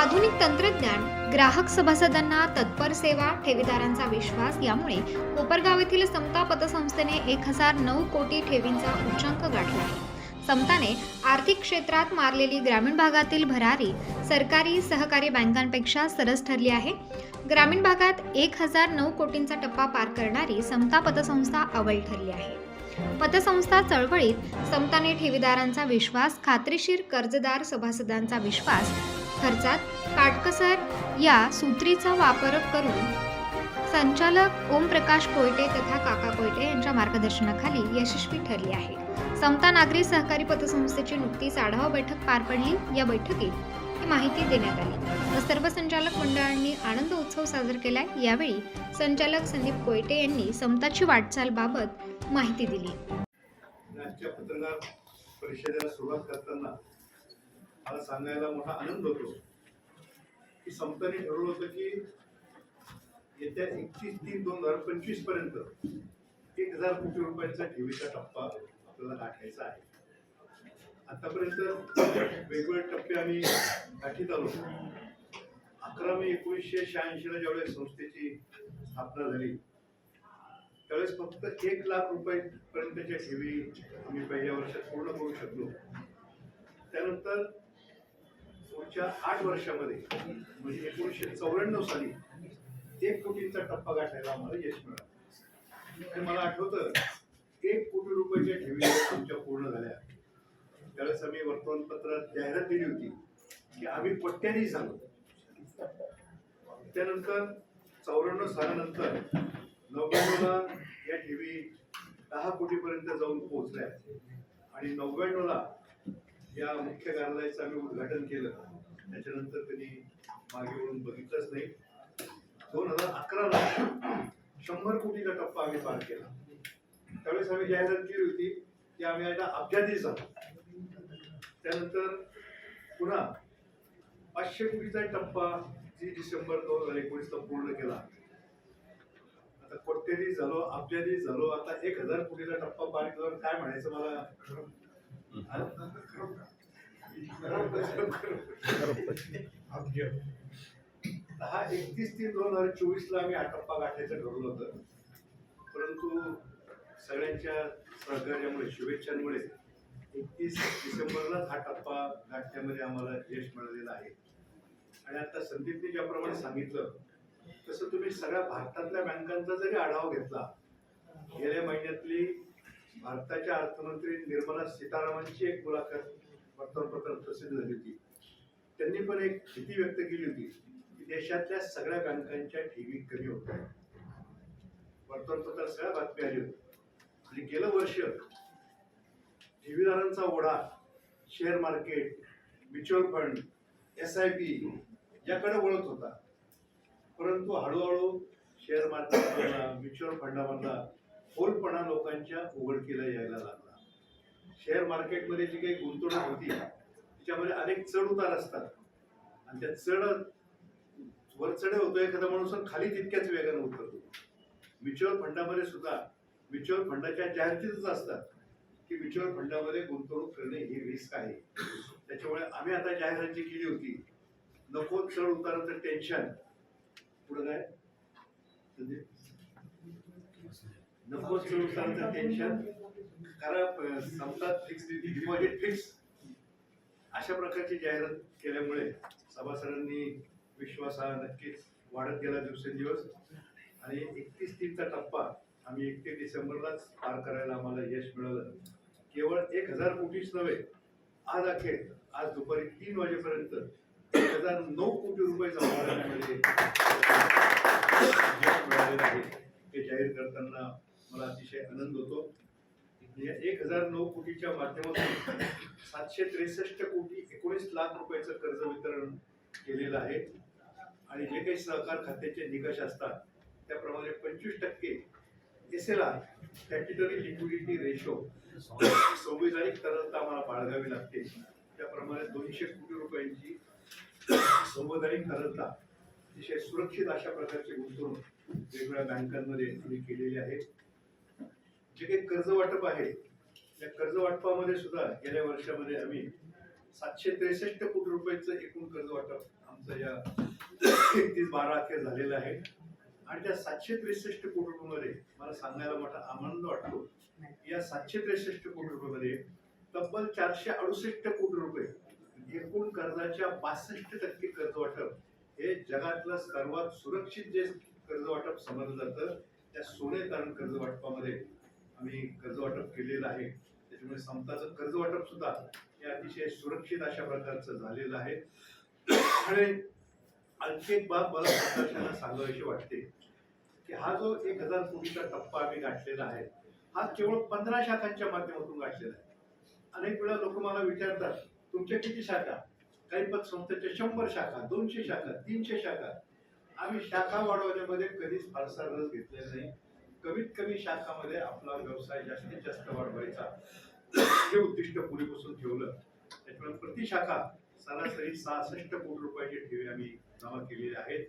आधुनिक तंत्रज्ञान ग्राहक सभासदांना तत्पर सेवा ठेवीदारांचा विश्वास यामुळे कोपरगाव येथील समता पतसंस्थेने एक हजार नऊ कोटी ठेवींचा उच्चांक गाठला. आहे समताने आर्थिक क्षेत्रात मारलेली ग्रामीण भागातील भरारी सरकारी सहकारी बँकांपेक्षा सरस ठरली आहे. ग्रामीण भागात एक हजार नऊ कोटींचा टप्पा पार करणारी समता पतसंस्था अव्वल ठरली आहे. पतसंस्था चळवळीत समताने ठेवीदारांचा विश्वास खात्रीशीर कर्जदार सभासदांचा विश्वास खर्चात काटकसर या सूत्रीचा वापर करून संचालक ओमप्रकाश कोयटे तथा काका कोयटे यांच्या मार्गदर्शनाखाली यशस्वी ठरली आहे. समता नागरी सहकारी पतसंस्थेची नुकतीच आढावा बैठक पार पडली. या बैठकीत ही माहिती देण्यात आली. व सर्व संचालक मंडळांनी आनंद उत्सव साजरा केला यावेळी संचालक संदीप कोयटे यांनी समताची वाटचाल बाबत माहिती दिली. पत्रकार परिषदेला सुरुवात करताना मला सांगायला मोठा आनंद होतो. की समताने ठरवलं होतं की येत्या एकतीस तीन दोन हजार पंचवीसपर्यंत एक हजार कोटी रुपयांचा ठेवीचा टप्पा आपल्याला गाठायचा आहे. आतापर्यंत वेगवेगळे टप्पे आम्ही गाठीत आलो. अकरा मे एकोणीसशे शहाऐंशीला ज्यावेळेस संस्थेची स्थापना झाली त्यावेळेस फक्त एक लाख रुपये पर्यंतच्या ठेवी आम्ही पहिल्या वर्षात पूर्ण करू शकलो. त्यानंतर पुढच्या आठ वर्षामध्ये म्हणजे एकोणीसशे चौऱ्याण्णव साली एक कोटींचा टप्पा गाठायला आम्हाला यश मिळालं. आणि मला आठवतं एक कोटी रुपयाच्या ठेवी आमच्या पूर्ण झाल्या. त्यावेळेस आम्ही वर्तमानपत्रात जाहिरात दिली होती की आम्ही पट्ट्यानेही झालो त्यानंतर चौऱ्याण्णव सालानंतर नव्याण्णवला या ठेवी दहा कोटीपर्यंत जाऊन पोहोचल्या. आणि नव्याण्णवला या मुख्य कार्यालयाचं आम्ही उद्घाटन केलं. त्याच्यानंतर त्यांनी मागे वळून बघितलंच नाही. दोन हजार अकराला शंभर कोटीचा टप्पा आम्ही पार केला. त्यावेळेस आम्ही जाहिरात केली होती की आम्ही आता अब्जाधी झालो. त्यानंतर पुन्हा पाचशे कोटीचा टप्पा तीस डिसेंबर दोन हजार एकोणीसला पूर्ण केला. आता कोट्यधी झालो अब्जाधी झालो आता एक हजार कोटीचा टप्पा पार केला. काय म्हणायचं मला? दहा एकतीस तीन दोन हजार चोवीस ला आम्ही आटप्पा गाठायचं ठरवलं होतं. परंतु सगळ्यांच्या सहकार्यामुळे शुभेच्छांमुळे एकतीस डिसेंबरलाच हा टप्पा गाठण्यामध्ये आम्हाला यश मिळालेलं आहे. आणि आता संदीपने ज्याप्रमाणे सांगितलं तसं तुम्ही सगळ्या भारतातल्या बँकांचा जरी आढावा घेतला गेल्या महिन्यातली भारताच्या अर्थमंत्री निर्मला सीतारामनची एक मुलाखत वर्तमानपत्रात प्रसिद्ध झाली होती. त्यांनी पण एक भीती व्यक्त केली होती की देशातल्या सगळ्या बँकांच्या ठेवी कमी होत आहेत. वर्तमानपत्रात सगळ्या बातम्या आली होती आणि गेलं वर्ष ठेवीदारांचा ओढा share market mutual fund S I P याकडे वळत होता. परंतु हळूहळू शेअर मार्केट म्युच्युअल फंडामधला फोलपणा लोकांच्या उघडकीला यायला लागला. शेअर मार्केटमध्ये जी काही गुंतवणूक होती त्याच्यामध्ये अनेक चढ उतार असतात. आणि त्या चढ वर चढ होतो एखादा माणूस खाली तितक्याच वेगाने उतरतो. म्युच्युअल फंडामध्ये सुद्धा म्युच्युअल फंडाच्या जाहिरातीच असतात की म्युच्युअल फंडामध्ये गुंतवणूक करणे ही रिस्क आहे. त्याच्यामुळे आम्ही आता जाहिरात जी केली होती. नको चढ उताराचं टेन्शन पुढे काय? संदीप? नको चढ टेन्शन कारण संपतात फिक्स डिपॉझिट फिक्स अशा प्रकारची जाहिरात केल्यामुळे सभासदांनी विश्वास हा नक्कीच वाढत गेला दिवसेंदिवस. आणि एकतीस तीनचा टप्पा आम्ही एकतीस डिसेंबरलाच पार करायला आम्हाला यश मिळालं. केवळ एक हजार कोटीच नव्हे आज अखेर आज दुपारी तीन वाजेपर्यंत एक हजार नऊ कोटी रुपये जमा करण्यामध्ये यश मिळालेलं आहे. ते जाहीर करताना मला अतिशय आनंद होतो. या एक हजार नऊ कोटीच्या माध्यमातून सातशे त्रेसष्ट कोटी एकोणीस लाख रुपयाचं कर्ज वितरण केलेलं आहे. आणि जे काही सहकार खात्याचे निकष असतात त्याप्रमाणे पंचवीस टक्के S L R statutory liquidity ratio संविधानिक तरलता आम्हाला बाळगावी लागते. त्याप्रमाणे दोनशे कोटी रुपयांची संविधानिक तरलता अतिशय सुरक्षित अशा प्रकारची गुंतवणूक वेगवेगळ्या बँकांमध्ये आम्ही केलेली आहे. जे काही कर्ज वाटप आहे या कर्ज वाटपामध्ये सुद्धा गेल्या वर्षामध्ये आम्ही सातशे त्रेसष्ट कोटी रुपयाचं एकूण कर्ज वाटप आमचं या एकतीस बारा अखेर झालेलं आहे. आणि त्या सातशे त्रेसष्ट कोटी रुपयामध्ये मला सांगायला मोठा आनंद वाटतो. या सातशे त्रेसष्ट कोटी रुपयामध्ये तब्बल चारशे अडुसष्ट कोटी रुपये एकूण कर्जाच्या बासष्ट टक्के कर्ज वाटप हे जगातलं सर्वात सुरक्षित जे कर्ज वाटप समजलं जातं त्या सोने तारण कर्ज वाटपामध्ये आम्ही कर्ज वाटप केलेलं आहे. त्याच्यामुळे समताचं कर्ज वाटप सुद्धा हे अतिशय सुरक्षित अशा प्रकारचं झालेलं आहे. आणि आणखी एक बाब मला प्रदर्शनाला सांगावीशी वाटते की हा जो एक हजार कोटीचा टप्पा आम्ही गाठलेला आहे हा केवळ पंधरा शाखांच्या माध्यमातून गाठलेला आहे. अनेक वेळा लोक मला विचारतात तुमच्या किती शाखा? काही पतसंस्थेच्या शंभर शाखा दोनशे शाखा तीनशे शाखा. आम्ही शाखा वाढवण्यामध्ये कधीच फारसा रस घेतलेला नाही. कमीत कमी शाखामध्ये आपला व्यवसाय जास्तीत जास्त वाढवायचा. हे उद्दिष्ट पूर्वीपासून ठेवलं. त्याच्यामुळे प्रति शाखा सरासरी सहासष्ट कोटी रुपयाची ठेवी आम्ही जमा केलेले आहेत.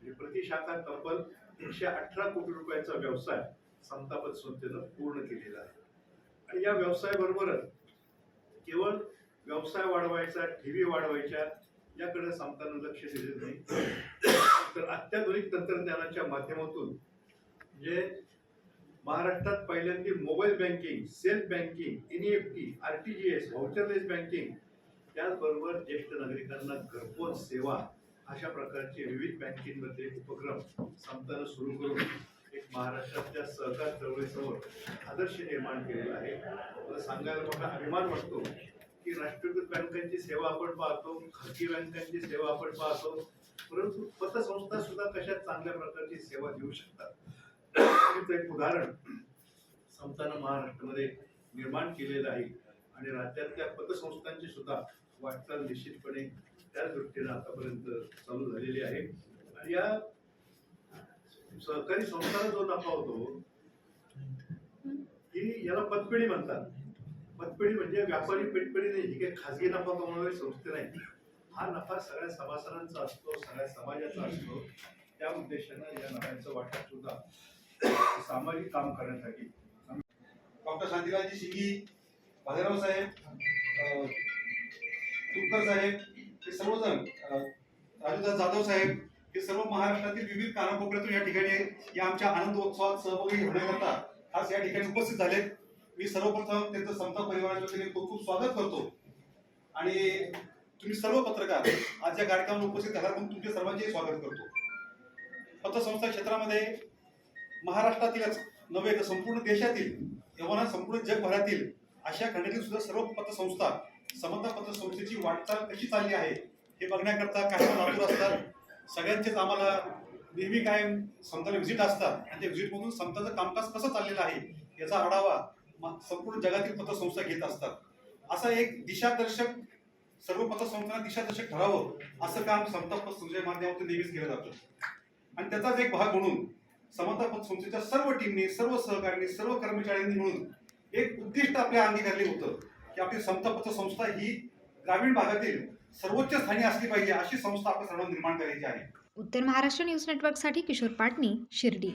म्हणजे प्रति शाखा तब्बल एकशे अठरा कोटी रुपयाचा व्यवसाय संतापत संस्थेनं पूर्ण केलेला आहे. आणि या व्यवसायाबरोबरच केवळ व्यवसाय वाढवायचा ठेवी वाढवायच्या याकडे संपताना लक्ष दिले नाही. तर अत्याधुनिक तंत्रज्ञानाच्या माध्यमातून जे महाराष्ट्रात पहिल्यांदा mobile banking self banking NEFT RTGS voucherless banking त्याचबरोबर ज्येष्ठ नागरिकांना घरपोच सेवा अशा प्रकारचे विविध बँकिंगमध्ये उपक्रम संपताना सुरू करून एक महाराष्ट्रातल्या सहकार चळवळीसमोर आदर्श निर्माण केलेला आहे. मला सांगायला मोठा अभिमान वाटतो की राष्ट्रीयकृत बँकांची सेवा आपण पाहतो खाजगी बँकांची सेवा आपण पाहतो परंतु पतसंस्था सुद्धा कशा चांगल्या प्रकारची सेवा देऊ शकतात? एक उदाहरण समतानं महाराष्ट्रामध्ये निर्माण केलेलं आहे आणि राज्यातल्या पतसंस्थांची सुद्धा वाटचाल निश्चितपणे त्या दृष्टीने आतापर्यंत चालू झालेली आहे. आणि या सहकारी संस्थांना जो नफा होतो की याला पतपेढी म्हणतात. पतपेढी म्हणजे व्यापारी पेटपेढी नाही ही काही खाजगी नफा कमावणारी संस्था नाही. हा नफा सगळ्या सभासदांचा असतो सगळ्या समाजाचा असतो. त्या उद्देशानं या नफ्याचं वाटप सुद्धा सामाजिक काम करण्यासाठी. डॉक्टर शांतीलालजी शिगी भालेराव साहेब तुपकर साहेब हे सर्वजण राजूदास जाधव साहेब हे सर्व महाराष्ट्रातील विविध कानाकोपऱ्यातून या ठिकाणी या आमच्या आनंदोत्सवात सहभागी होण्याकरता आज या ठिकाणी उपस्थित झालेत. मी सर्वप्रथम त्यांचं समता परिवाराच्या वतीने खूप खूप स्वागत करतो. आणि तुम्ही सर्व पत्रकार आज या कार्यक्रमाला उपस्थित झाला म्हणून तुमचे सर्वांचे स्वागत करतो. पत्रसंस्था क्षेत्रामध्ये महाराष्ट्रातीलच नव्हे तर संपूर्ण देशातील एव्हाना संपूर्ण जगभरातील अशा खंडातील सुद्धा सर्व पतसंस्था समता पतसंस्थेची वाटचाल कशी चालली आहे हे बघण्याकरता काही लातूर असतात. सगळ्यांचेच आम्हाला नेहमी कायम समताला व्हिजिट असतात. आणि त्या व्हिजिटमधून समताचं कामकाज कसं चाललेलं आहे याचा आढावा संपूर्ण जगातील पतसंस्था घेत असतात. असा एक दिशादर्शक सर्व पतसंस्थांना दिशादर्शक ठरावं असं काम समता पतसंस्थेच्या माध्यमातून नेहमीच केलं जातं. आणि त्याचाच एक भाग म्हणून समता संस्थेच्या सर्व टीमनी सर्व सहकार्यांनी सर्व कर्मचाऱ्यांनी मिळून एक उद्दिष्ट आपल्या अंगी धरले होतं की आपली समता संस्था ही ग्रामीण भागातील सर्वोच्च स्थानी असली पाहिजे अशी संस्था आपल्या सर्व निर्माण करायची आहे. उत्तर महाराष्ट्र न्यूज नेटवर्कसाठी किशोर पाटणी शिर्डी.